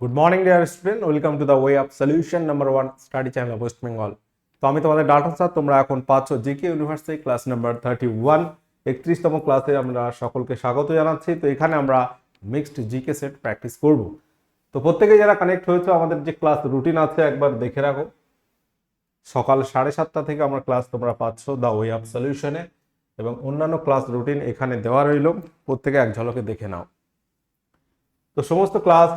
Good morning dear student welcome to the way of solution number one study channel West Bengal তো আমি তোমাদের data sir তোমরা এখন পাচ্ছ GK university class number thirty one একত্রিশতম ক্লাসে আমরা সকলকে স্বাগত জানাচ্ছি। তো এখানে আমরা মিক্সড জিকে সেট প্র্যাকটিস করব। তো প্রত্যেকে যারা কানেক্ট হয়েছে, আমাদের যে ক্লাস রুটিন আছে, একবার দেখে রাখো। সকাল সাড়ে সাতটা থেকে আমরা ক্লাস তোমরা পাচ্ছ দ্য ওয়ে অফ সলিউশনে এবং অন্যান্য ক্লাস রুটিন এখানে দেওয়া রইল। প্রত্যেকে এক ঝলকে দেখে নাও। তো সমস্ত ক্লাস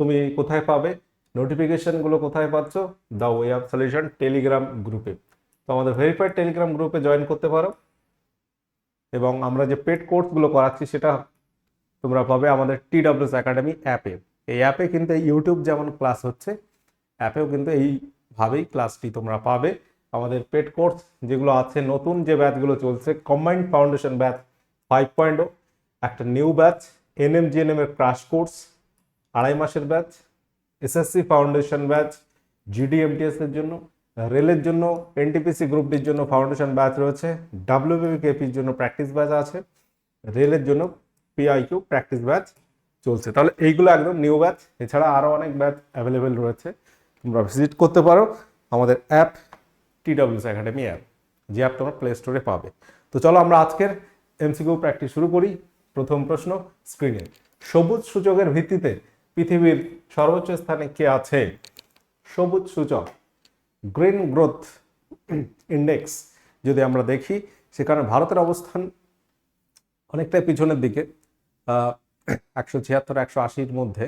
তুমি কোথায় পাবে? নোটিফিকেশনগুলো কোথায় পাচ্ছ? The way of solution telegram গ্রুপে তো আমাদের ভেরিফাইড টেলিগ্রাম গ্রুপে জয়েন করতে পারো। এবং আমরা যে পেড কোর্সগুলো করাচ্ছি, সেটা তোমরা পাবে আমাদের টি ডাব্লিউএস একাডেমি অ্যাপে এই অ্যাপে কিন্তু ইউটিউব যেমন ক্লাস হচ্ছে অ্যাপেও কিন্তু এইভাবেই ক্লাসটি তোমরা পাবে। আমাদের পেড কোর্স যেগুলো আছে, নতুন যে ব্যাচগুলো চলছে combined foundation batch five point একটা নিউ ব্যাচ এনএম জিএনএম এর ক্রাশ কোর্স আড়াই মাসের batch SSC foundation batch GDMTS এর জন্য রেলের জন্য এনটিপিসি গ্রুপটির জন্য ফাউন্ডেশন ব্যাচ রয়েছে ডাব্লিউবিকেপির জন্য প্র্যাকটিস ব্যাচ আছে রেলের জন্য পিআইকিউ প্র্যাকটিস ব্যাচ চলছে। তাহলে এইগুলো একদম নিউ ব্যাচ এছাড়া আরও অনেক ব্যাচ অ্যাভেলেবেল রয়েছে, তোমরা ভিজিট করতে পারো আমাদের অ্যাপ টিডাব্লিউএস একাডেমি অ্যাপ যে অ্যাপ তোমরা প্লে স্টোরে পাবে। তো চলো আমরা আজকের এমসিকিউ প্র্যাকটিস শুরু করি, প্রথম প্রশ্ন স্ক্রিনে সবুজ সূচকের ভিত্তিতে পৃথিবীর সর্বোচ্চ স্থানে কে আছে? সবুজ সূচক, গ্রিন গ্রোথ ইন্ডেক্স। যদি আমরা দেখি সেখানে ভারতের অবস্থান অনেকটাই পিছনের দিকে একশো ছিয়াত্তর, একশো আশির মধ্যে।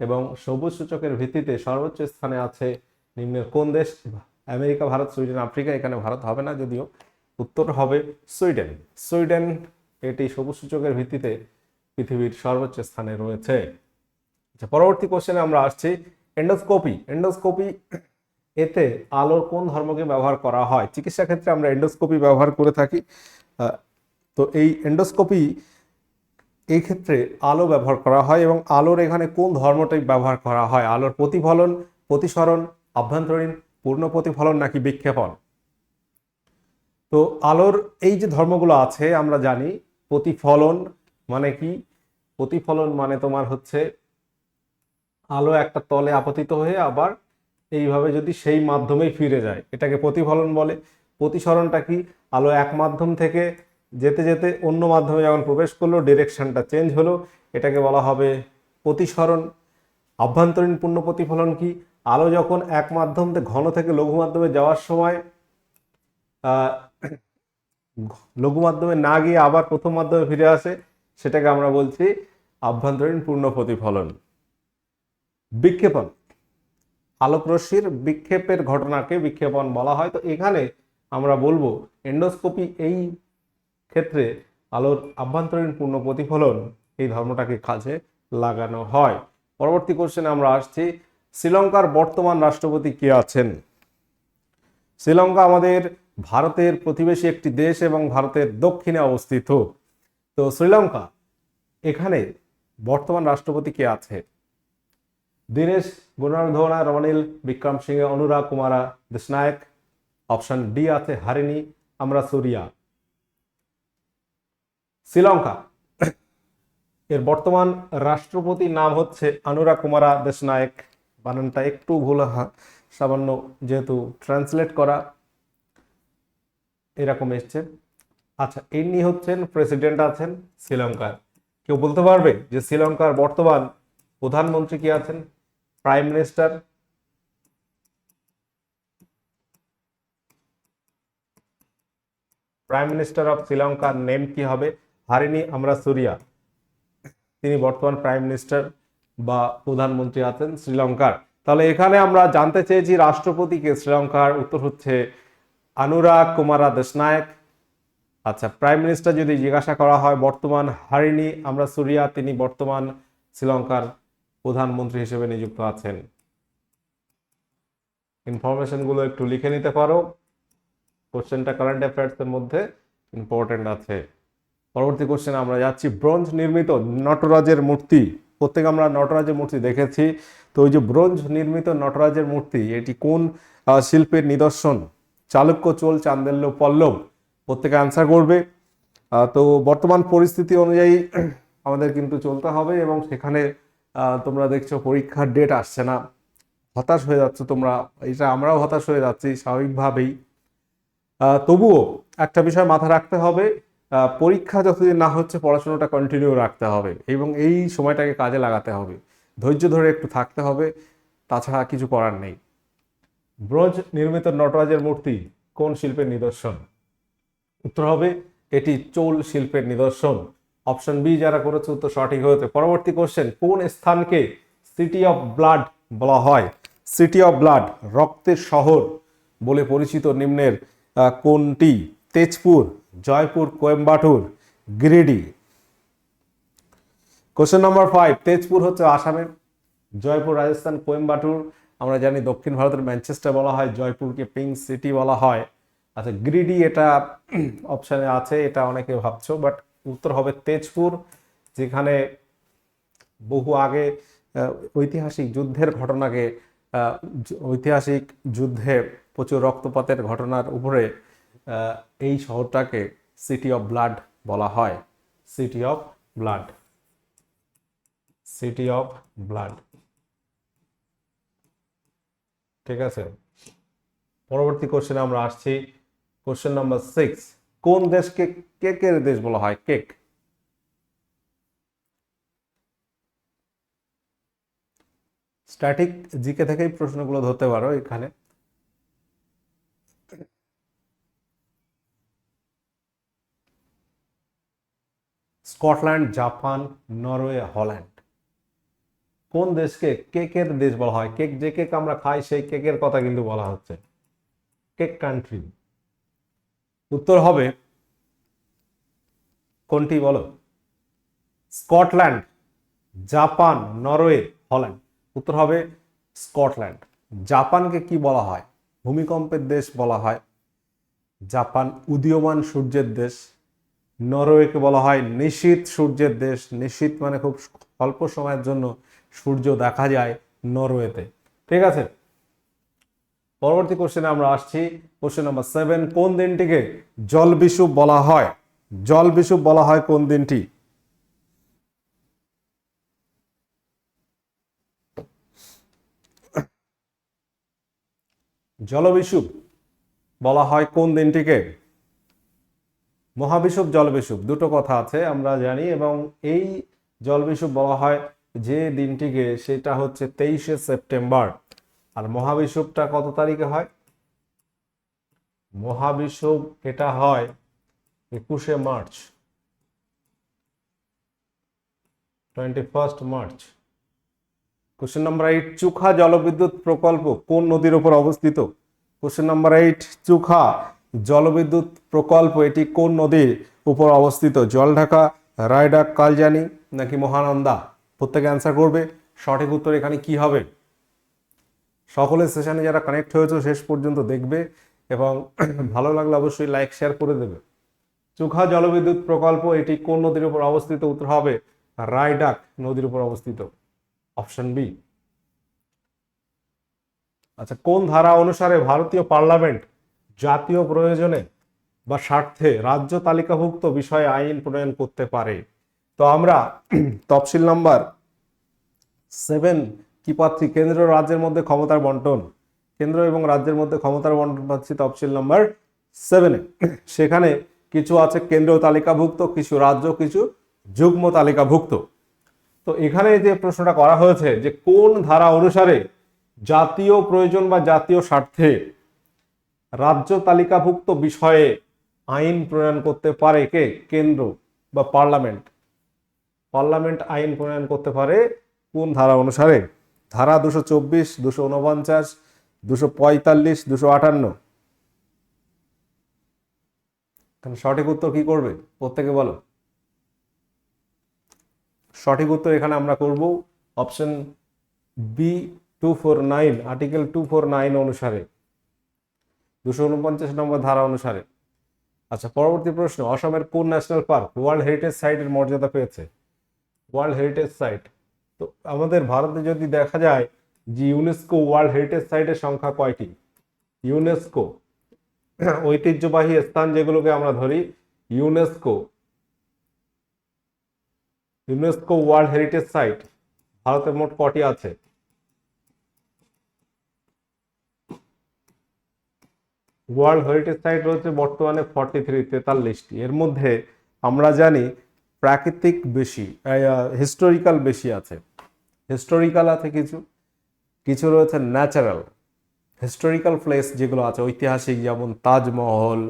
এবং সবুজ সূচকের ভিত্তিতে সর্বোচ্চ স্থানে আছে নিম্নের কোন দেশ? America, Bharat, Sweden, Africa. এখানে ভারত হবে না, যদিও উত্তর হবে সুইডেন। সুইডেন, এটি সবুজ সূচকের ভিত্তিতে পৃথিবীর সর্বোচ্চ স্থানে রয়েছে। আচ্ছা পরবর্তী কোশ্চেনে আমরা আসছি। এন্ডোস্কোপি এন্ডোস্কোপি এতে আলোর কোন ধর্মকে ব্যবহার করা হয়? চিকিৎসা ক্ষেত্রে আমরা এন্ডোস্কোপি ব্যবহার করে থাকি। তো এই এন্ডোস্কোপি এই ক্ষেত্রে আলো ব্যবহার করা হয় এবং আলোর এখানে কোন ধর্মটাই ব্যবহার করা হয়? আলোর প্রতিফলন, প্রতিসরণ, আভ্যন্তরীণ, পূর্ণ প্রতিফলন নাকি বিক্ষেপণ? তো আলোর এই যে ধর্মগুলো আছে, আমরা জানি প্রতিফলন মানে কি? প্রতিফলন মানে তোমার হচ্ছে আলো একটা তলে আপতিত হয়ে আবার এইভাবে যদি সেই মাধ্যমেই ফিরে যায়, এটাকে প্রতিফলন বলে। প্রতিসরণটা কি? আলো এক মাধ্যম থেকে যেতে যেতে অন্য মাধ্যমে যখন প্রবেশ করল ডিরেকশনটা চেঞ্জ হলো। এটাকে বলা হবে প্রতিসরণ। আভ্যন্তরীণ পূর্ণ প্রতিফলন কি? আলো যখন এক মাধ্যম থেকে ঘন থেকে লঘু মাধ্যমে যাওয়ার সময় লঘু মাধ্যমে না গিয়ে আবার প্রথম মাধ্যমে ফিরে আসে, সেটাকে আমরা বলছি আভ্যন্তরীণ পূর্ণ প্রতিফলন। বিক্ষেপণ। আলোক রশ্মির বিক্ষেপের ঘটনাকে বিক্ষেপণ বলা হয়। তো এখানে আমরা বলব, এন্ডোস্কোপি এই ক্ষেত্রে আলোর আভ্যন্তরীণ পূর্ণ প্রতিফলন এই ধর্মটাকে কাজে লাগানো হয়। পরবর্তী কোশ্চেনে আমরা আসছি, শ্রীলঙ্কার বর্তমান রাষ্ট্রপতি কে আছেন? শ্রীলঙ্কা আমাদের ভারতের প্রতিবেশী একটি দেশ এবং ভারতের দক্ষিণে অবস্থিত। তো শ্রীলঙ্কা, এখানে বর্তমান রাষ্ট্রপতি কে আছে? Dinesh Gunawardena Ranil Wickremesinghe Anura Kumara Dissanayake option D আছে হারিনি আমরা সুরিয়া শ্রীলঙ্কা এর বর্তমান রাষ্ট্রপতির নাম হচ্ছে অনুরাগ কুমারা দেশনায়ক বানানটা একটু ভুল সামান্য যেহেতু ট্রান্সলেট করা এরকম এসছে আচ্ছা ইনি হচ্ছেন প্রেসিডেন্ট আছেন শ্রীলঙ্কার কেউ বলতে পারবে যে শ্রীলঙ্কার বর্তমান প্রধানমন্ত্রী কি আছেন? Prime minister prime minister of শ্রীলঙ্কার নেম কি হবে? হারিনি আমরা সুরিয়া তিনি বর্তমান প্রাইম মিনিস্টার বা প্রধানমন্ত্রী আছেন শ্রীলঙ্কার তাহলে এখানে আমরা জানতে চেয়েছি রাষ্ট্রপতিকে শ্রীলঙ্কার উত্তর হচ্ছে অনুরাগ কুমারা দেশনায়ক আচ্ছা প্রাইম মিনিস্টার যদি জিজ্ঞাসা করা হয়, বর্তমান হারিনি আমরা সুরিয়া তিনি বর্তমান শ্রীলঙ্কার প্রধানমন্ত্রী হিসেবে নিযুক্ত আছেন। ইনফরমেশনগুলো একটু লিখে নিতে পারো। কোশ্চেনটা কারেন্ট অ্যাফেয়ার্স এর মধ্যে ইম্পর্টেন্ট আছে। পরবর্তী কোশ্চেন আমরা যাচ্ছি। ব্রোঞ্জ নির্মিত নটরাজের মূর্তি। প্রত্যেক আমরা নটরাজের মূর্তি দেখেছি? তো ওই যে ব্রোঞ্জ নির্মিত নটরাজের মূর্তি, এটি কোন শিল্পের নিদর্শন? চালুক্য চোল চান্দেল্য পল্লব। প্রত্যেকে অ্যান্সার করবে? তো বর্তমান পরিস্থিতি অনুযায়ী আমাদের কিন্তু চলতে হবে এবং সেখানে তোমরা দেখছ পরীক্ষার ডেট আসছে না। হতাশ হয়ে যাচ্ছ তোমরা। এটা আমরাও হতাশ হয়ে যাচ্ছি স্বাভাবিকভাবেই। তবুও একটা বিষয় মাথায় রাখতে হবে পরীক্ষা যতদিন না হচ্ছে পড়াশোনাটা কন্টিনিউ রাখতে হবে এবং এই সময়টাকে কাজে লাগাতে হবে। ধৈর্য ধরে একটু থাকতে হবে, তাছাড়া কিছু করার নেই। ব্রোঞ্জ নির্মিত নটরাজের মূর্তি কোন শিল্পের নিদর্শন? উত্তর হবে, এটি চোল শিল্পের নিদর্শন। অপশন বি যারা করেছে, উত্তর সঠিক হয়েছে। পরবর্তী কোশ্চেন কোন স্থানকে সিটি অফ ব্লাড বলা হয়? সিটি অফ ব্লাড রক্তের শহর বলে পরিচিত নিম্নের কোনটি? Tezpur, Jaipur, Coimbatore, Giridih. Question number five Tezpur হচ্ছে আসামের, জয়পুর, রাজস্থান, কোয়েম্বাটুর। আমরা জানি দক্ষিণ ভারতের ম্যানচেস্টার বলা হয়, জয়পুরকে পিঙ্ক সিটি বলা হয়। আচ্ছা গ্রিডি এটা অপশানে আছে, এটা অনেকে ভাবছ বাট উত্তর হবে তেজপুর, যেখানে বহু আগে ঐতিহাসিক যুদ্ধের ঘটনাকে ঐতিহাসিক যুদ্ধে প্রচুর রক্তপাতের ঘটনার উপরে এই শহরটাকে সিটি অফ ব্লাড বলা হয়। City of blood city of blood ঠিক আছে? পরবর্তী কোশ্চেনে আমরা আসছি। কোশ্চেন নাম্বার সিক্স কোন দেশকে কেকের দেশ বলা হয়? কেক। স্ট্যাটিক জিকে থেকেই প্রশ্নগুলো ধরতে পারো এখানে। Scotland, Japan, Norway, Holland. কোন দেশকে কেকের দেশ বলা হয়? কেক যে কেক আমরা খাই, সেই কেকের কথা কিন্তু বলা হচ্ছে। Cake country. উত্তর হবে কোনটি বলো? Scotland, Japan, Norway, Holland. উত্তর হবে স্কটল্যান্ড। জাপানকে কি বলা হয়? ভূমিকম্পের দেশ বলা হয়। জাপান উদীয়মান সূর্যের দেশ। নরওয়েকে বলা হয় নিশীত সূর্যের দেশ। নিশীত মানে খুব অল্প সময়ের জন্য সূর্য দেখা যায় নরওয়েতে। ঠিক আছে? পরবর্তী কোশ্চেনে আমরা আসছি। কোশ্চেন নাম্বার সেভেন কোন দিনটিকে জল বিষুব বলা হয়? জল বিষুব বলা হয় কোন দিনটি? জলবিষুব বলা হয় কোন দিনটিকে? মহাবিষুব জলবিষুব দুটো কথা আছে আমরা জানি এবং এই জলবিষুব বলা হয় যে দিনটিকে, সেটা হচ্ছে তেইশে সেপ্টেম্বর। আর মহাবিষুবটা কত তারিখে হয়? মহাবিষুব এটা হয় একুশে March twenty first March. Question number eight Chukha জলবিদ্যুৎ প্রকল্প কোন নদীর উপর অবস্থিত? কোশ্চেন নাম্বার এইট চুখা জলবিদ্যুৎ প্রকল্প এটি কোন নদীর উপর অবস্থিত? জলঢাকা রায়ডাক, কালজানি নাকি মহানন্দা? প্রত্যেকে অ্যান্সার করবে। সঠিক উত্তর এখানে কি হবে? সকলের সেশনে যারা কানেক্ট হয়েছে, শেষ পর্যন্ত দেখবে এবং ভালো লাগলে অবশ্যই লাইক শেয়ার করে দেবে। চুখা জলবিদ্যুৎ প্রকল্প, এটি কোন নদীর উপর অবস্থিত? উত্তর হবে রায়ডাক নদীর উপর অবস্থিত। অপশন বি আচ্ছা কোন ধারা অনুসারে ভারতীয় পার্লামেন্ট জাতীয় প্রয়োজনে বা স্বার্থে রাজ্য তালিকাভুক্ত বিষয়ে আইন প্রণয়ন করতে পারে? তো আমরা তফসিল নাম্বার সেভেন কি পাচ্ছি কেন্দ্র রাজ্যের মধ্যে ক্ষমতার বন্টন। কেন্দ্র এবং রাজ্যের মধ্যে ক্ষমতার বন্টন পাচ্ছি তফসিল নাম্বার সেভেনে সেখানে কিছু আছে কেন্দ্র তালিকাভুক্ত, কিছু রাজ্য, কিছু যুগ্ম তালিকাভুক্ত। তো এখানে যে প্রশ্নটা করা হয়েছে যে কোন ধারা অনুসারে জাতীয় প্রয়োজন বা জাতীয় স্বার্থে রাজ্য তালিকাভুক্ত বিষয়ে আইন প্রণয়ন করতে পারে কে? কেন্দ্র বা পার্লামেন্ট। পার্লামেন্ট আইন প্রণয়ন করতে পারে কোন ধারা অনুসারে? ধারা দুশো চব্বিশ, দুশো উনপঞ্চাশ দুশো পঁয়তাল্লিশ, দুশো আটান্ন। সঠিক উত্তর কি করবে? প্রত্যেকে বলো। সঠিক উত্তর এখানে আমরা করব option B two four nine article two four nine অনুসারে। দুশো উনপঞ্চাশ নম্বর ধারা অনুসারে। আচ্ছা পরবর্তী প্রশ্ন, অসমের কোন ন্যাশনাল পার্ক ওয়ার্ল্ড হেরিটেজ সাইটের মর্যাদা পেয়েছে? ওয়ার্ল্ড হেরিটেজ সাইট তো আমাদের ভারতে যদি দেখা যায় যে ইউনেস্কো ওয়ার্ল্ড হেরিটেজ সাইটের সংখ্যা কয়টি? ইউনেস্কো ঐতিহ্যবাহী স্থান যেগুলোকে আমরা ধরি UNESCO UNESCO world heritage site ভারতে মোট কটি আছে? ওয়ার্ল্ড হেরিটেজ সাইট রয়েছে বর্তমানে ফর্টি থ্রি তেতাল্লিশটি। এর মধ্যে আমরা জানি প্রাকৃতিক বেশি হিস্টোরিক্যাল বেশি আছে। হিস্টোরিক্যাল আছে কিছু। কিছু রয়েছে ন্যাচারাল হিস্টোরিক্যাল প্লেস যেগুলো আছে, ঐতিহাসিক যেমন তাজমহল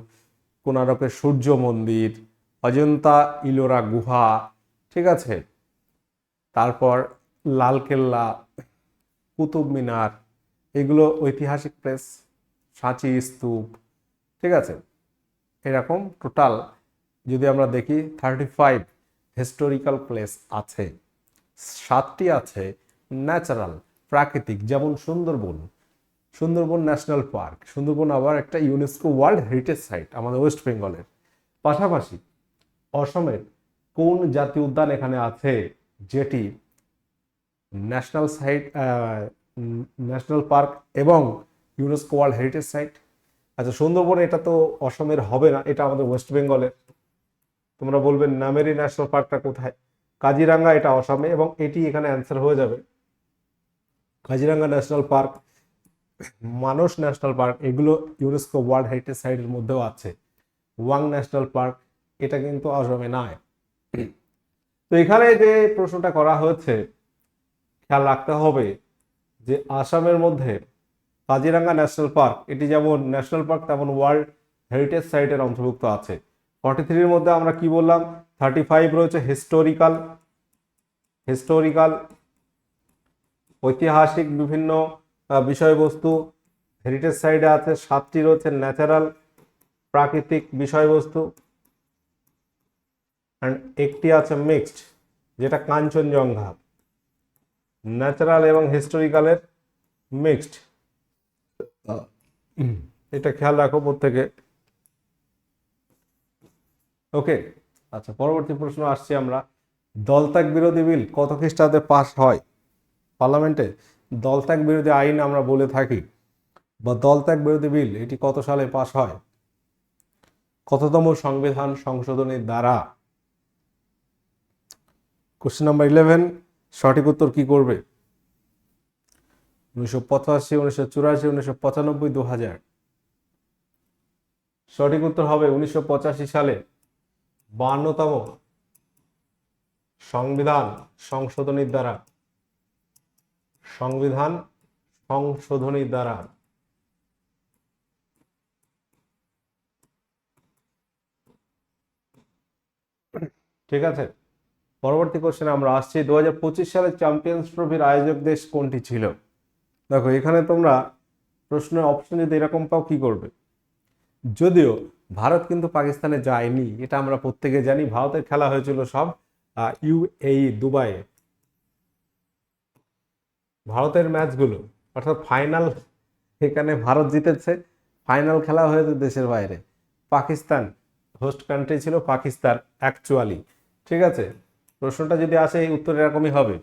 কোনারকের সূর্য মন্দির, অজন্তা ইলোরা গুহা, ঠিক আছে? তারপর লালকেল্লা, কুতুব মিনার, এগুলো ঐতিহাসিক প্লেস সাঁচি স্তূপ, ঠিক আছে? এরকম টোটাল যদি আমরা দেখি থার্টি ফাইভ হিস্টোরিক্যাল প্লেস আছে। সাতটি আছে ন্যাচারাল প্রাকৃতিক, যেমন সুন্দরবন। সুন্দরবন ন্যাশনাল পার্ক সুন্দরবন আবার একটা ইউনেস্কো ওয়ার্ল্ড হেরিটেজ সাইট আমাদের ওয়েস্ট বেঙ্গলের পাশাপাশি অসমের কোন জাতীয় উদ্যান এখানে আছে যেটি ন্যাশনাল সাইট ন্যাশনাল পার্ক এবং ইউনেস্কো ওয়ার্ল্ড হেরিটেজ সাইট আচ্ছা সুন্দরবন এটা তো অসমের হবে না, এটা আমাদের ওয়েস্ট বেঙ্গলের তোমরা বলবে নামেরি ন্যাশনাল পার্কটা কোথায়? কাজিরাঙ্গা এটা অসমে এবং এটি এখানে অ্যান্সার হয়ে যাবে। Kaziranga national park Manas national park এগুলো ইউনেস্কো ওয়ার্ল্ড হেরিটেজ সাইটের মধ্যেও আছে। ওয়াং ন্যাশনাল পার্ক এটা কিন্তু অসমে নয়। তো এখানে যে প্রশ্নটা করা হয়েছে, খেয়াল রাখতে হবে যে আসামের মধ্যে কাজিরাঙ্গা ন্যাশনাল পার্ক এটি যেমন ন্যাশনাল পার্ক তেমন ওয়ার্ল্ড হেরিটেজ সাইটের অন্তর্ভুক্ত আছে। ফর্টি থ্রির মধ্যে আমরা কি বললাম? থার্টি ফাইভ রয়েছে হিস্টোরিক্যাল হিস্টোরিক্যাল ঐতিহাসিক বিভিন্ন বিষয়বস্তু হেরিটেজ সাইডে আছে সাতটি রয়েছে ন্যাচারাল প্রাকৃতিক বিষয়বস্তু অ্যান্ড একটি আছে মিক্সড যেটা কাঞ্চনজঙ্ঘা। ন্যাচারাল এবং হিস্টোরিক্যালের মিক্সড এটা খেয়াল রাখো প্রত্যেকে। ওকে আচ্ছা পরবর্তী প্রশ্ন আসছি আমরা। দলত্যাগ বিরোধী বিল কত খ্রিস্টাব্দে পাস হয়? পার্লামেন্টে দলত্যাগ বিরোধী আইন আমরা বলে থাকি, বা দলত্যাগ বিরোধী বিল এটি কত সালে পাস হয়? কততম সংবিধান সংশোধনের দ্বারা? কোশ্চেন নাম্বার ইলেভেন সঠিক উত্তর কি করবে? উনিশশো পঁচাশি, উনিশশো চুরাশি, উনিশশো পঁচানব্বই দু হাজার সঠিক উত্তর হবে উনিশশো পঁচাশি সালে। বান্নতম সংবিধান সংশোধনীর দ্বারা। সংবিধান সংশোধনীর দ্বারা। ঠিক আছে? পরবর্তী কোশ্চেন আমরা আসছি। দু হাজার পঁচিশ সালে চ্যাম্পিয়ন্স ট্রফির আয়োজক দেশ কোনটি ছিল? দেখো, এখানে তোমরা প্রশ্নের অপশন যদি এরকম পাও, কি করবে? যদিও ভারত কিন্তু পাকিস্তানে যায়নি, এটা আমরা প্রত্যেকে জানি। ভারতের খেলা হয়েছিল সব ইউএই দুবাইয়ে ভারতের ম্যাচগুলো, অর্থাৎ ফাইনাল, এখানে ভারত জিতেছে। ফাইনাল খেলা হয়েছে দেশের বাইরে। পাকিস্তান, হোস্ট কান্ট্রি ছিল পাকিস্তান অ্যাকচুয়ালি ঠিক আছে? প্রশ্নটা যদি আসে, এই উত্তর এরকমই হবে।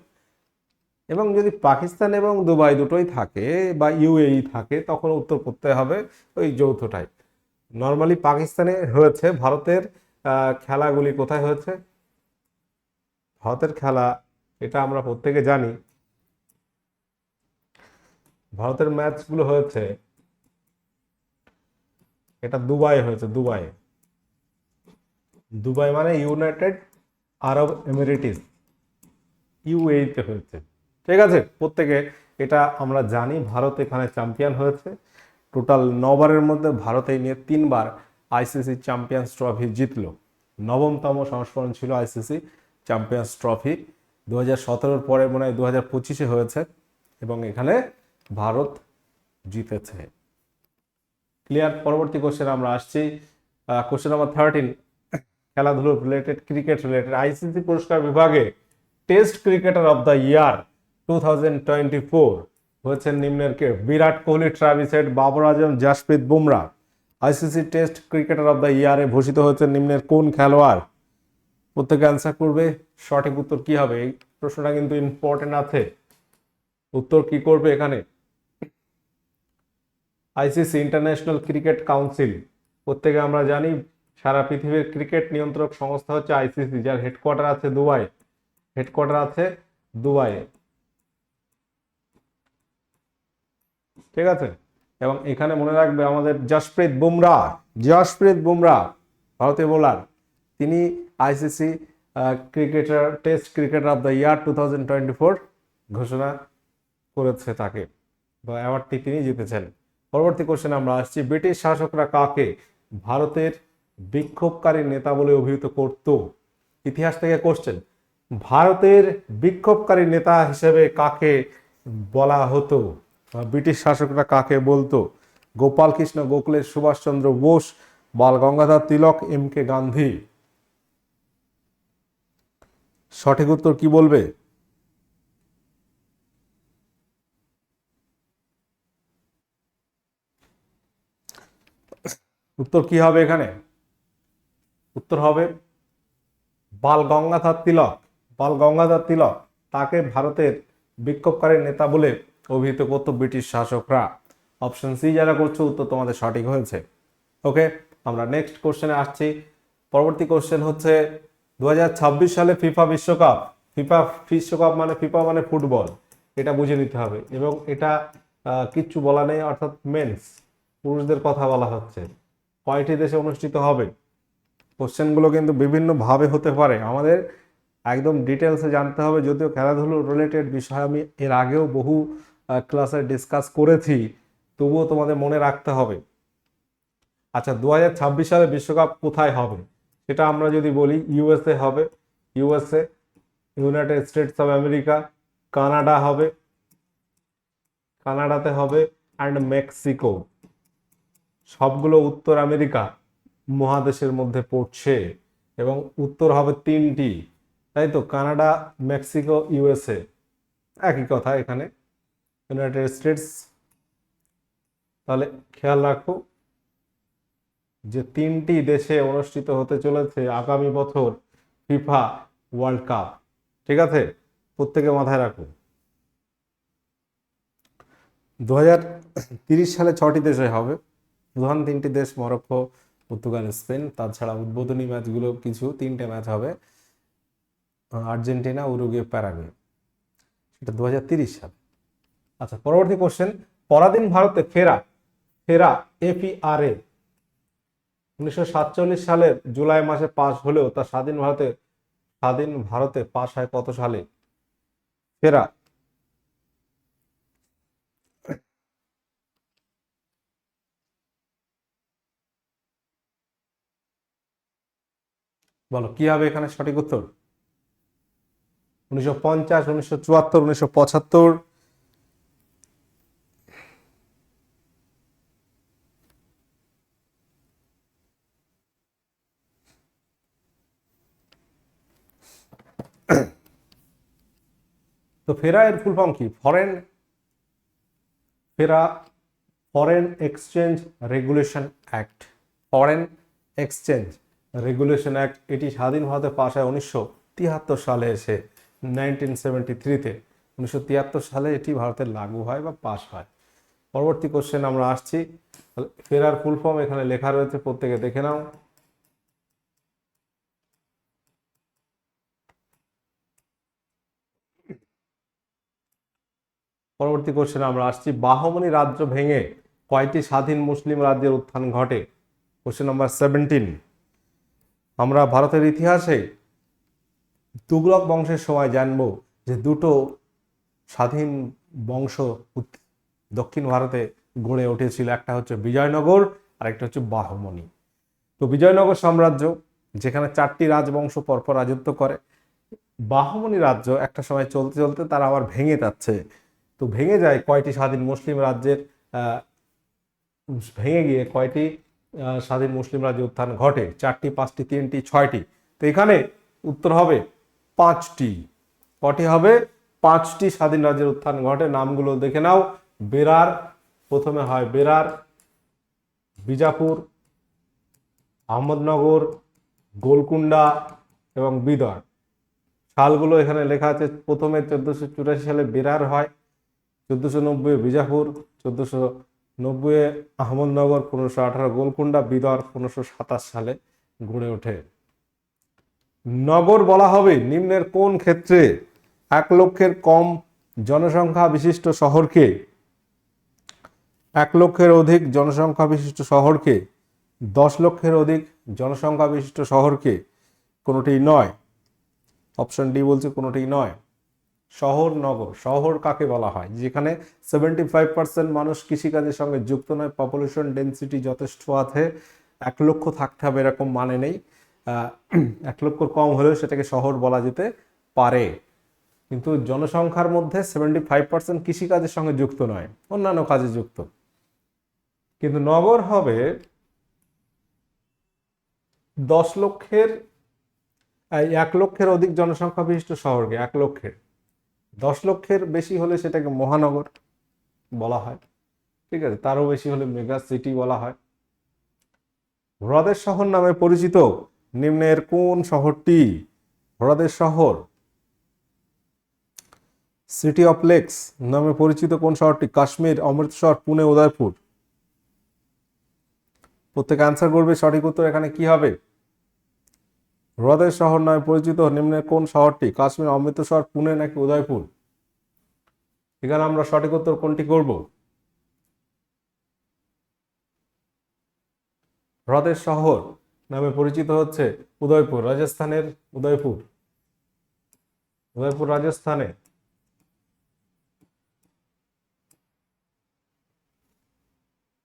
এবং যদি পাকিস্তান এবং দুবাই দুটোই থাকে, বা ইউএই থাকে, তখন উত্তর করতে হবে ওই যৌথটাই। নর্মালি পাকিস্তানে হয়েছে, ভারতের খেলাগুলি কোথায় হয়েছে? ভারতের খেলা, এটা আমরা প্রত্যেকে জানি। ভারতের ম্যাচগুলো হয়েছে, এটা দুবাই হয়েছে, দুবাই। দুবাই মানে ইউনাইটেড আরব এমিরেটিস ইউএইতে হয়েছে। ঠিক আছে, প্রত্যেকে এটা আমরা জানি, ভারত এখানে চ্যাম্পিয়ন হয়েছে। টোটাল নবারের মধ্যে ভারত এই নিয়ে তিনবার আইসিসি চ্যাম্পিয়ন্স ট্রফি জিতলো। নবমতম সংস্করণ ছিল আইসিসি চ্যাম্পিয়ন্স ট্রফি। দু হাজার সতেরোর পরে মনে হয় দু হাজার পঁচিশে হয়েছে এবং এখানে ভারত জিতেছে। ক্লিয়ার, পরবর্তী কোশ্চেন আমরা আসছি। কোশ্চেন নাম্বার থার্টিন খেলাধুলো রিলেটেড ক্রিকেট রিলেটেড আইসিসি পুরস্কার বিভাগে test cricketer of the year two thousand twenty four হয়েছেন নিম্নের কে Virat Kohli, Travis Head, Babar Azam, Jasprit Bumrah. ICC test cricketer of the ইয়ারে ভূষিত হয়েছেন নিম্নের কোন খেলোয়াড়? প্রত্যেকে অ্যান্সার করবে, সঠিক উত্তর কি হবে? এই প্রশ্নটা কিন্তু ইম্পর্টেন্ট আছে। উত্তর কি করবে এখানে? ICC international cricket council. প্রত্যেকে আমরা জানি, সারা পৃথিবীর ক্রিকেট নিয়ন্ত্রক সংস্থা হচ্ছে আইসিসি, যার হেডকোয়ার্টার আছে দুবাই। হেডকোয়ার্টার আছে দুবাইয়ে। ঠিক আছে? এবং এখানে মনে রাখবে আমাদের জশপ্রীত বুমরা জশপ্রীত বুমরা, ভারতীয় বোলার তিনি ICC cricketer test cricketer of the year two thousand twenty four ঘোষণা করেছে তাকে বা অ্যাওয়ার্ডটি তিনি জিতেছেন। পরবর্তী কোশ্চেন আমরা আসছি, ব্রিটিশ শাসকরা কাকে ভারতের বিক্ষোভকারী নেতা বলে অভিহিত করত? ইতিহাস থেকে কোশ্চেন ভারতের বিক্ষোভকারী নেতা হিসেবে কাকে বলা হতো? ব্রিটিশ শাসকরা কাকে বলতো? Gopal Krishna Gokhale Subhash Chandra Bose, Bal Gangadhar Tilak, M K Gandhi. সঠিক উত্তর কি বলবে? উত্তর কি হবে এখানে? উত্তর হবে বাল গঙ্গাধর তিলক। বাল গঙ্গাধর তিলক তাকে ভারতের বিক্ষোভকারী নেতা বলে অভিহিত করত ব্রিটিশ শাসকরা। অপশন সি যারা করছ, উত্তর তোমাদের সঠিক হয়েছে। ওকে আমরা নেক্সট কোশ্চেনে আসছি। পরবর্তী কোশ্চেন হচ্ছে দু হাজার ছাব্বিশ সালে ফিফা বিশ্বকাপ। ফিফা বিশ্বকাপ মানে ফিফা মানে ফুটবল। এটা বুঝে নিতে হবে। এবং এটা কিচ্ছু বলা নেই, অর্থাৎ মেন্স পুরুষদের কথা বলা হচ্ছে। কয়টি দেশে অনুষ্ঠিত হবে? কোশ্চেনগুলো কিন্তু বিভিন্নভাবে হতে পারে। আমাদের একদম ডিটেলসে জানতে হবে, যদিও খেলাধুলো রিলেটেড বিষয়, আমি এর আগেও বহু ক্লাসে ডিসকাস করেছি, তবুও তোমাদের মনে রাখতে হবে। আচ্ছা দু হাজার ছাব্বিশ সালে বিশ্বকাপ কোথায় হবে? সেটা আমরা যদি বলি ইউএসএ হবে USA United States of America Canada হবে কানাডাতে হবে অ্যান্ড মেক্সিকো সবগুলো উত্তর আমেরিকা মহাদেশের মধ্যে পড়ছে, এবং উত্তর হবে তিনটি। তাই তো? কানাডা মেক্সিকো ইউএসএ একই কথা এখানে। ইউনাইটেড স্টেটস তাহলে খেয়াল রাখো যে তিনটি দেশে অনুষ্ঠিত হতে চলেছে আগামী বছর ফিফা ওয়ার্ল্ড কাপ। ঠিক আছে? প্রত্যেকে মাথায় রাখো। দু সালে ছটি দেশে হবে। প্রধান তিনটি দেশ মরক্কো, পর্তুগাল, স্পেন। তাছাড়া উদ্বোধনী ম্যাচগুলো কিছু, তিনটে ম্যাচ হবে আর্জেন্টিনা, উরুগুয়ে, প্যারাগুয়ে। সেটা দু সালে। আচ্ছা পরবর্তী কোশ্চেন পরাধীন ভারতে ফেরা ফেরা এপিআরএ উনিশশো সাতচল্লিশ সালের জুলাই মাসে পাশ হলেও তা স্বাধীন ভারতে স্বাধীন ভারতে পাশ হয় কত সালে? ফেরা। বলো, কি হবে এখানে সঠিক উত্তর? উনিশশো পঞ্চাশ, উনিশশো চুয়াত্তর, উনিশশো পঁচাত্তর তো ফেরা এর ফুল ফর্ম কি? Foreign FERA foreign exchange regulation act foreign exchange regulation act এটি স্বাধীন ভারতে পাশ হয় উনিশশো তিয়াত্তর সালে এসে নাইনটিন সেভেন্টি থ্রিতে উনিশশো তিয়াত্তর সালে এটি ভারতে লাগু হয় বা পাশ হয়। পরবর্তী কোশ্চেন আমরা আসছি। ফেরার ফুল ফর্ম এখানে লেখা রয়েছে, প্রত্যেকে দেখে নাও। পরবর্তী কোশ্চেন আমরা আসছি। বাহমনি রাজ্য ভেঙে কয়টি স্বাধীন মুসলিম রাজ্যের উত্থান ঘটে? কোশ্চেন নাম্বার সেভেন্টিন আমরা ভারতের ইতিহাসে তুগলক বংশের সময় জানব যে দুটো স্বাধীন বংশ দক্ষিণ ভারতে গড়ে উঠেছিল। একটা হচ্ছে বিজয়নগর আর একটা হচ্ছে বাহমনি তো বিজয়নগর সাম্রাজ্য, যেখানে চারটি রাজবংশ পরপর রাজত্ব করে বাহমনি রাজ্য একটা সময় চলতে চলতে তারা আবার ভেঙে যাচ্ছে। তো ভেঙে যায় কয়টি স্বাধীন মুসলিম রাজ্যের ভেঙে গিয়ে কয়টি স্বাধীন মুসলিম রাজ্যে উত্থান ঘটে? চারটি, পাঁচটি, তিনটি, ছয়টি। তো এখানে উত্তর হবে পাঁচটি। কটি হবে? পাঁচটি স্বাধীন রাজ্যের উত্থান ঘটে। নামগুলো দেখে নাও। বেরার, প্রথমে হয় বেরার, বিজাপুর, আহমদনগর গোলকুন্ডা এবং বিদর। সালগুলো এখানে লেখা আছে, প্রথমে চোদ্দশো চুরাশি সালে বেরার হয়। চোদ্দশো নব্বই বিজাপুর, চোদ্দশো নব্বই আহমদনগর, পনেরোশো আঠারো গোলকুন্ডা বিদর, পনেরোশো সাতাশ সালে গড়ে ওঠে। নগর বলা হবে নিম্নের কোন ক্ষেত্রে? এক লক্ষের কম জনসংখ্যা বিশিষ্ট শহরকে। এক লক্ষের অধিক জনসংখ্যা বিশিষ্ট শহরকে। দশ লক্ষের অধিক জনসংখ্যা বিশিষ্ট শহরকে। কোনোটি নয়। অপশন ডি বলছে কোনোটি নয়। শহর নগর, শহর কাকে বলা হয়? যেখানে সেভেন্টি ফাইভ পার্সেন্ট মানুষ কৃষিকাজের সঙ্গে যুক্ত নয় পপুলেশন ডেন্সিটি যথেষ্ট আছে, এক লক্ষ থাকতে হবে এরকম মানে নেই। এক লক্ষ কম হলেও সেটাকে শহর বলা যেতে পারে। কিন্তু জনসংখ্যার মধ্যে সেভেন্টি ফাইভ পার্সেন্ট কৃষিকাজের সঙ্গে যুক্ত নয়, অন্যান্য কাজে যুক্ত। কিন্তু নগর হবে দশ লক্ষের এক লক্ষের অধিক জনসংখ্যা বিশিষ্ট শহরকে, এক লক্ষের। দশ লক্ষের বেশি হলে সেটাকে মহানগর বলা হয়। ঠিক আছে? তারও বেশি হলে মেগা সিটি বলা হয়। হ্রদের শহর নামে পরিচিত নিম্নের কোন শহরটি? হ্রদের শহর সিটি অফ লেকস নামে পরিচিত কোন শহরটি? কাশ্মীর, অমৃতসর, পুনে, উদয়পুর। প্রত্যেকে অ্যান্সার করবে, সঠিক উত্তর এখানে কি হবে? হ্রদের শহর নামে পরিচিত নিম্নের কোন শহরটি? কাশ্মীর, অমৃতসর, পুনে নাকি উদয়পুর? এখানে আমরা সঠিক উত্তর কোনটি করব? হ্রদের শহর নামে পরিচিত হচ্ছে উদয়পুর, রাজস্থানের উদয়পুর। উদয়পুর রাজস্থানে।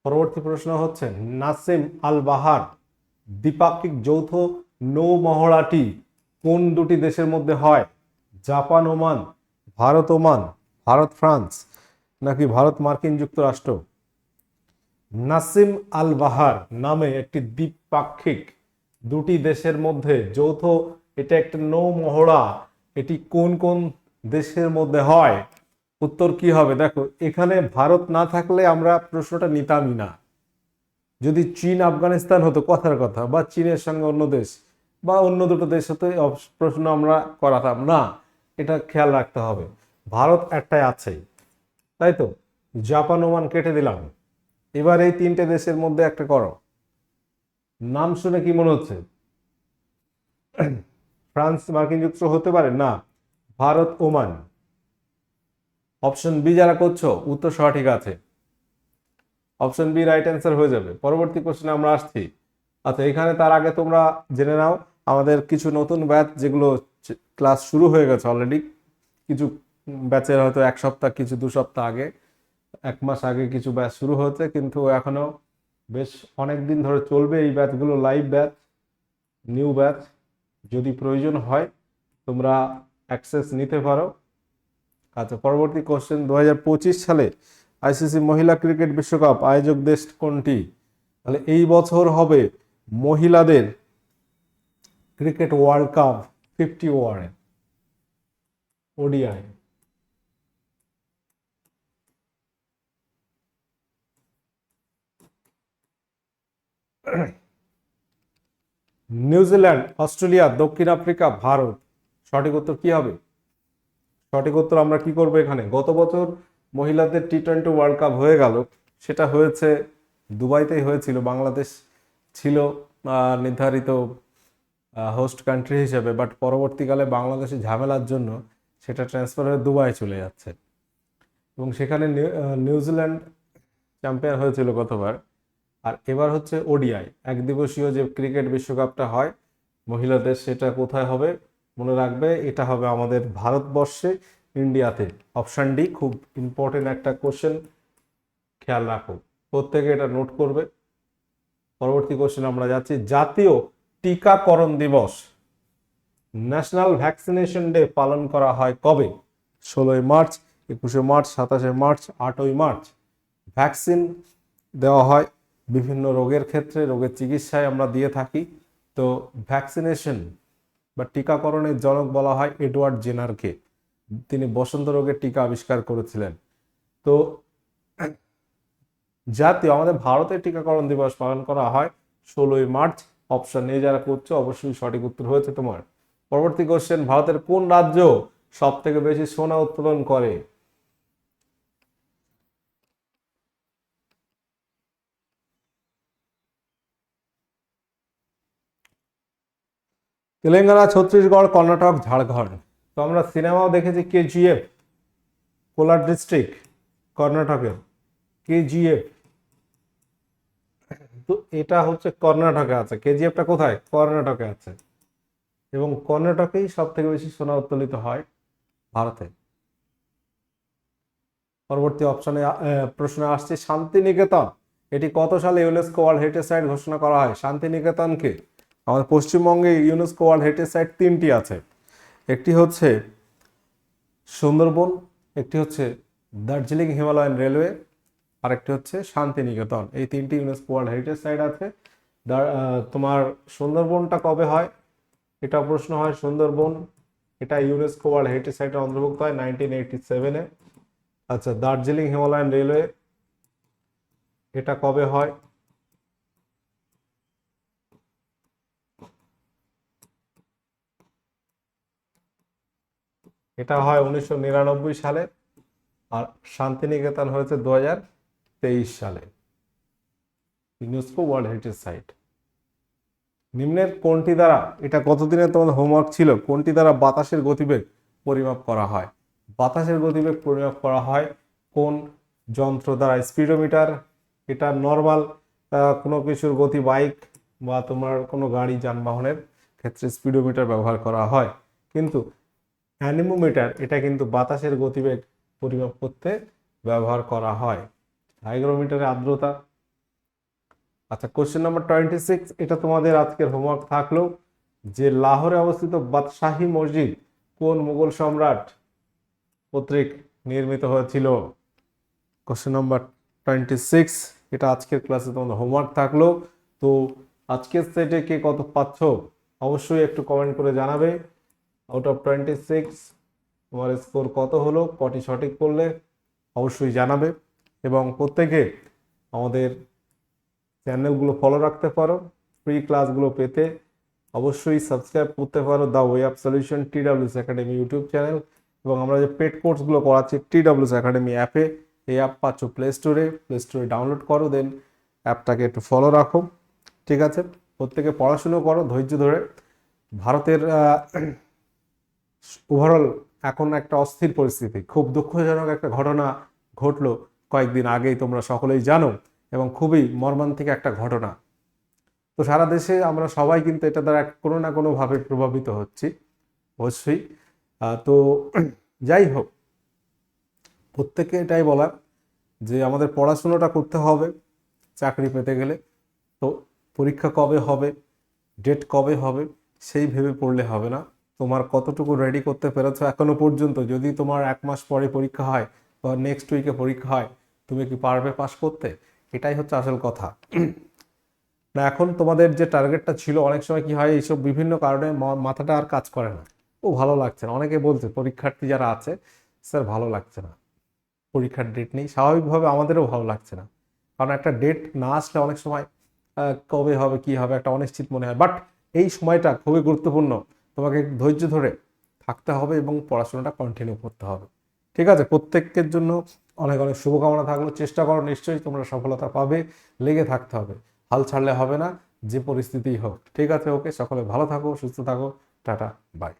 পরবর্তী প্রশ্ন হচ্ছে, নাসিম আল বাহার দ্বিপাক্ষিক যৌথ নৌ মহড়াটি কোন দুটি দেশের মধ্যে হয়? Japan Oman, Bharat Oman, Bharat France, নাকি ভারত মার্কিন যুক্তরাষ্ট্র? নাসিম আল বাহার নামে একটি দ্বিপাক্ষিক দুটি দেশের মধ্যে যৌথ, এটা একটা নৌ মহড়া এটি কোন কোন দেশের মধ্যে হয়? উত্তর কি হবে? দেখো, এখানে ভারত না থাকলে আমরা প্রশ্নটা নিতামই না। যদি চীন, আফগানিস্তান হতো, কথার কথা, বা চীনের সঙ্গে অন্য দেশ বা অন্য দুটো দেশ হতে অব- প্রশ্ন আমরা করাতাম, না, এটা খেয়াল রাখতে হবে। ভারত একটাই আছেই তাই তো? জাপান ওমান কেটে দিলাম। এবার এই তিনটে দেশের মধ্যে একটা করো। নাম শুনে কি মনে হচ্ছে? ফ্রান্স মার্কিন যুক্তরাষ্ট্র হতে পারে? না, ভারত ওমান। অপশন বি যারা করছ, উত্তর সঠিক আছে। অপশন বি রাইট অ্যান্সার হয়ে যাবে। পরবর্তী কোশ্চেনে আমরা আসছি। আচ্ছা এখানে তার আগে তোমরা জেনে নাও আমাদের কিছু নতুন ব্যাচ যেগুলো ক্লাস শুরু হয়ে গেছে অলরেডি কিছু ব্যাচের হয়তো এক সপ্তাহ, কিছু দু সপ্তাহ আগে, এক মাস আগে কিছু ব্যাচ শুরু হয়েছে, কিন্তু এখনও বেশ অনেক দিন ধরে চলবে এই ব্যাচগুলো লাইভ ব্যাচ নিউ ব্যাচ যদি প্রয়োজন হয়, তোমরা অ্যাক্সেস নিতে পারো। আচ্ছা পরবর্তী কোশ্চেন দু হাজার পঁচিশ সালে আইসিসি মহিলা ক্রিকেট বিশ্বকাপ আয়োজক দেশ কোনটি? তাহলে এই বছর হবে মহিলাদের ক্রিকেট ওয়ার্ল্ড কাপ ফিফটি ওয়ারে ওডিআই। নিউজিল্যান্ড, অস্ট্রেলিয়া, দক্ষিণ আফ্রিকা, ভারত। সঠিক উত্তর কি হবে? সঠিক উত্তর আমরা কি করব এখানে? গত বছর মহিলাদের টি টোয়েন্টি ওয়ার্ল্ড কাপ হয়ে গেল। সেটা হয়েছে দুবাইতেই হয়েছিল। বাংলাদেশ ছিল নির্ধারিত হোস্ট কান্ট্রি হিসেবে বাট পরবর্তীকালে বাংলাদেশের ঝামেলার জন্য সেটা ট্রান্সফার হয়ে দুবাই চলে যাচ্ছে। এবং সেখানে নিউ- নিউজিল্যান্ড চ্যাম্পিয়ন হয়েছিল গতবার। আর এবার হচ্ছে ওডিআই এক দিবসীয় যে ক্রিকেট বিশ্বকাপটা হয়, মহিলাদের সেটা কোথায় হবে মনে রাখবে? এটা হবে আমাদের ভারতবর্ষে ইন্ডিয়াতে অপশান ডি খুব ইম্পর্টেন্ট একটা কোশ্চেন খেয়াল রাখো। প্রত্যেকে এটা নোট করবে। পরবর্তী কোশ্চেন আমরা যাচ্ছি, জাতীয় টিকাকরণ দিবস। ন্যাশনাল ভ্যাকসিনেশন ডে পালন করা হয় কবে? ষোলোই মার্চ, একুশে মার্চ, সাতাশে মার্চ, আটই মার্চ। ভ্যাকসিন দেওয়া হয় বিভিন্ন রোগের ক্ষেত্রে, রোগের চিকিৎসায় আমরা দিয়ে থাকি। তো ভ্যাকসিনেশন বা টিকাকরণের জনক বলা হয় এডওয়ার্ড জেনারকে। তিনি বসন্ত রোগের টিকা আবিষ্কার করেছিলেন। তো জাতীয় আমাদের ভারতের টিকাকরণ দিবস পালন করা হয়, ষোলোই মার্চ অপশন এ যারা করছ, অবশ্যই সঠিক উত্তর হয়েছে তোমার। পরবর্তী কোশ্চেন ভারতের কোন রাজ্য সব থেকে বেশি সোনা উত্তোলন করে? তেলেঙ্গানা, ছত্তিশগড়, কর্ণাটক, ঝাড়খণ্ড। তো আমরা সিনেমাও দেখেছি কেজিএফ, কোলার ডিস্ট্রিক্ট কর্ণাটকের কেজিএফ এটা হচ্ছে কর্ণাটকে আছে। কেজিএফটা কোথায়? কর্ণাটকে আছে। এবং কর্ণাটকেই সব থেকে বেশি সোনা উত্তোলিত হয় ভারতে। পরবর্তী অপশনে প্রশ্ন আসছে, শান্তিনিকেতন। এটি কত সালে ইউনেস্কো ওয়ার্ল্ড হেরিটেজ সাইট ঘোষণা করা হয়? শান্তিনিকেতনকে আমাদের পশ্চিমবঙ্গে ইউনেস্কো ওয়ার্ল্ড হেরিটেজ সাইট তিনটি আছে। একটি হচ্ছে সুন্দরবন, একটি হচ্ছে দার্জিলিং হিমালয়ান রেলওয়ে আরেকটি হচ্ছে শান্তিনিকেতন। এই তিনটি ইউনেস্কো ওয়ার্ল্ড হেরিটেজ সাইট আছে। তোমার সুন্দরবনটা কবে হয়? এটা প্রশ্ন হয় সুন্দরবন। এটা ইউনেস্কো ওয়ার্ল্ড হেরিটেজ সাইটের অন্তর্ভুক্ত হয় নাইনটিন এইটি সেভেনে আচ্ছা দার্জিলিং হিমালয়ান রেলওয়ে, এটা কবে হয়? এটা হয় উনিশশো নিরানব্বই সালে। আর শান্তিনিকেতন হয়েছে দু হাজার তেইশ সালে। UNESCO world heritage site. নিম্নের কোনটি দ্বারা, এটা কতদিনের তোমাদের হোমওয়ার্ক ছিল, কোনটি দ্বারা বাতাসের গতিবেগ পরিমাপ করা হয়? বাতাসের গতিবেগ পরিমাপ করা হয় কোন যন্ত্র দ্বারা? স্পিডোমিটার, এটা নর্মাল কোনো কিছুর গতি বাইক বা তোমার কোনো গাড়ি, যানবাহনের ক্ষেত্রে স্পিডোমিটার ব্যবহার করা হয়। কিন্তু অ্যানিমোমিটার, এটা কিন্তু বাতাসের গতিবেগ পরিমাপ করতে ব্যবহার করা হয়। হাইগ্রোমিটারের আর্দ্রতা। আচ্ছা কোশ্চেন নাম্বার টোয়েন্টি সিক্স এটা তোমাদের আজকের হোমওয়ার্ক থাকল যে লাহোরে অবস্থিত বাদশাহী মসজিদ কোন মুঘল সম্রাট কর্তৃক নির্মিত হয়েছিল? কোশ্চেন নাম্বার টোয়েন্টি সিক্স এটা আজকের ক্লাসে তোমাদের হোমওয়ার্ক থাকল। তো আজকের সেটে কে কত পাচ্ছ? অবশ্যই একটু কমেন্ট করে জানাবে। আউট অফ টোয়েন্টি সিক্স তোমার স্কোর কত হলো? কটি সঠিক করলে? অবশ্যই জানাবে। এবং প্রত্যেকে আমাদের চ্যানেলগুলো ফলো রাখতে পারো। ফ্রি ক্লাসগুলো পেতে অবশ্যই সাবস্ক্রাইব করতে পারো the way of solution T W S academy YouTube channel এবং আমরা যে পেড কোর্সগুলো করাচ্ছি টি ডাব্লিউস একাডেমি অ্যাপে এই অ্যাপ পাচ্ছ প্লে স্টোরে প্লে স্টোরে ডাউনলোড করো দেন অ্যাপটাকে একটু ফলো রাখো। ঠিক আছে? প্রত্যেকে পড়াশুনো করো, ধৈর্য ধরে। ভারতের ওভারঅল এখন একটা অস্থির পরিস্থিতি। খুব দুঃখজনক একটা ঘটনা ঘটলো। কয়েকদিন আগেই তোমরা সকলেই জানো এবং খুবই মর্মান্তিক একটা ঘটনা। তো সারা দেশে আমরা সবাই কিন্তু এটা দ্বারা কোনো না কোনোভাবে প্রভাবিত হচ্ছি, অবশ্যই। তো যাই হোক, প্রত্যেককে এটাই বলার যে আমাদের পড়াশুনোটা করতে হবে চাকরি পেতে গেলে। তো পরীক্ষা কবে হবে, ডেট কবে হবে, সেই ভেবে পড়লে হবে না। তোমার কতটুকু রেডি করতে পেরেছ এখনও পর্যন্ত? যদি তোমার এক মাস পরে পরীক্ষা হয় বা নেক্সট উইকে পরীক্ষা হয় তুমি কি পারবে পাস করতে? এটাই হচ্ছে আসল কথা। না, এখন তোমাদের যে টার্গেটটা ছিল, অনেক সময় কি হয়, এইসব বিভিন্ন কারণে মাথাটা আর কাজ করে না। ও ভালো লাগছে না। অনেকে বলছে, পরীক্ষার্থী যারা আছে, স্যার, ভালো লাগছে না। পরীক্ষার ডেট নেই। স্বাভাবিকভাবে আমাদেরও ভালো লাগছে না। কারণ একটা ডেট না আসলে অনেক সময় কবে হবে, কি হবে, একটা অনিশ্চিত মনে হয়। বাট এই সময়টা খুবই গুরুত্বপূর্ণ। তোমাকে ধৈর্য ধরে থাকতে হবে এবং পড়াশোনাটা কন্টিনিউ করতে হবে। ঠিক আছে? প্রত্যেকের জন্য অনেক অনেক শুভকামনা থাকল। চেষ্টা করো, নিশ্চয়ই তোমরা সফলতা পাবে। লেগে থাকতে হবে। হাল ছাড়লে হবে না, যে পরিস্থিতিই হোক। ঠিক আছে, ওকে, সকলে ভালো থাকো, সুস্থ থাকো। Tata, bye.